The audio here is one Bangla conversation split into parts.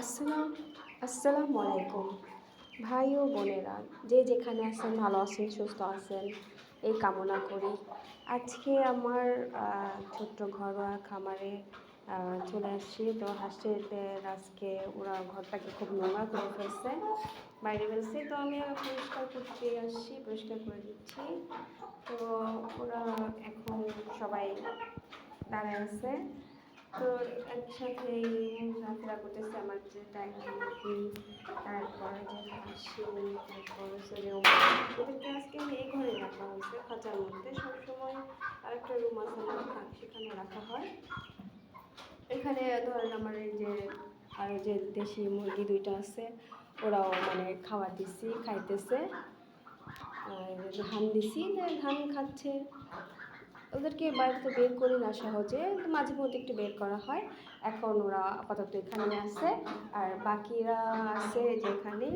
আসসালাম, আসসালামু আলাইকুম। ভাই ও বোনেরা, যে যেখানে আছেন, ভালো আছেন, সুস্থ আছেন, এই কামনা করি। আজকে আমার ছোট্ট ঘরোয়া খামারে চলে আসছি। তো হাঁসেদের আজকে ওরা ঘরটাকে খুব নোংরা করে ফেলছে। বাইরে ফেলছে। তো আমি পরিষ্কার করতে আসছি, পরিষ্কার করে দিচ্ছি। তো ওরা এখন সবাই দাঁড়ায় আছে। তো একসাথে এই ঘোরাফেরা করতেছে, আমার যে মুরগি তারপরে যে হাসি, তারপর হচ্ছে ওদেরকে আজকে এই ঘরে রাখা হয়েছে খাঁচার মধ্যে। সবসময় আরেকটা রুম আছে আমার সেখানে রাখা হয়। এখানে ধরেন আমার এই যে, আর যে দেশি মুরগি দুইটা আছে, ওরাও মানে খাওয়া দিছি, খাইতেছে। আর ধান দিছি, ধান খাচ্ছে। ওদেরকে বাড়িতে বের করি না সহজে মাঝে মধ্যে একটু বের করা হয়। এখন ওরা আপাতত এখানে আছে, আর বাকিরা আছে যেখানে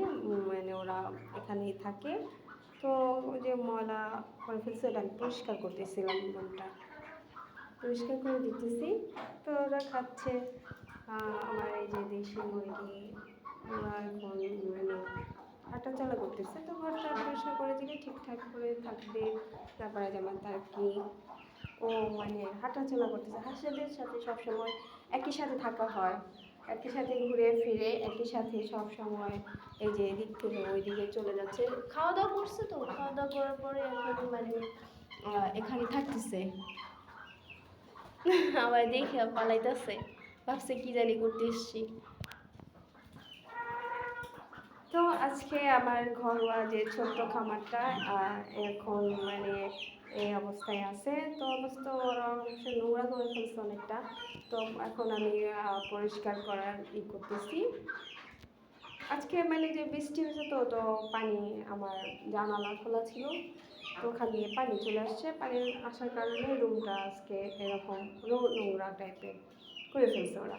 মানে ওরা এখানেই থাকে। তো ওই যে ময়লা করে ফেলছে আমি পরিষ্কার করতেছিলাম মনটা পরিষ্কার করে দিতেছি। তো ওরা খাচ্ছে। আমার এই যে দেশি মুরগি, ওরা এখন মানে হাঁটা চলা করতেছে। তো ঘরটা পরিষ্কার করে দিলে ঠিকঠাক করে থাকবে। তারপরে যেমন তার কি, ও মানে হাঁটাচলা করতেছে। হাঁসেদের সাথে সবসময় একই সাথে থাকা হয়। একই সাথে ঘুরে ফিরে, একই সাথে সব সময় এই যে এদিক থেকে ওই দিকে চলে যাচ্ছে। খাওয়া দাওয়া করছে তো খাওয়া দাওয়া করার পরে এখন মানে এখানে থাকতেছে। আবার দেখে পালাইতেছে। ভাবছে কি জানি করতে এসছি। তো আজকে আমার ঘরোয়া যে ছোট্ট খামারটা এখন মানে এই অবস্থায় আছে। তো অবস্থা নোংরা করে ফেলছে অনেকটা। তো এখন আমি পরিষ্কার করার ই করতেছি। আজকে মানে যে বৃষ্টি হয়েছে তো তো পানি আমার জানালা খোলা ছিল। তো ওখান দিয়ে পানি চলে আসছে। পানি আসার কারণে রুমটা আজকে এরকম নোংরা টাইপের করে ফেলছে ওরা।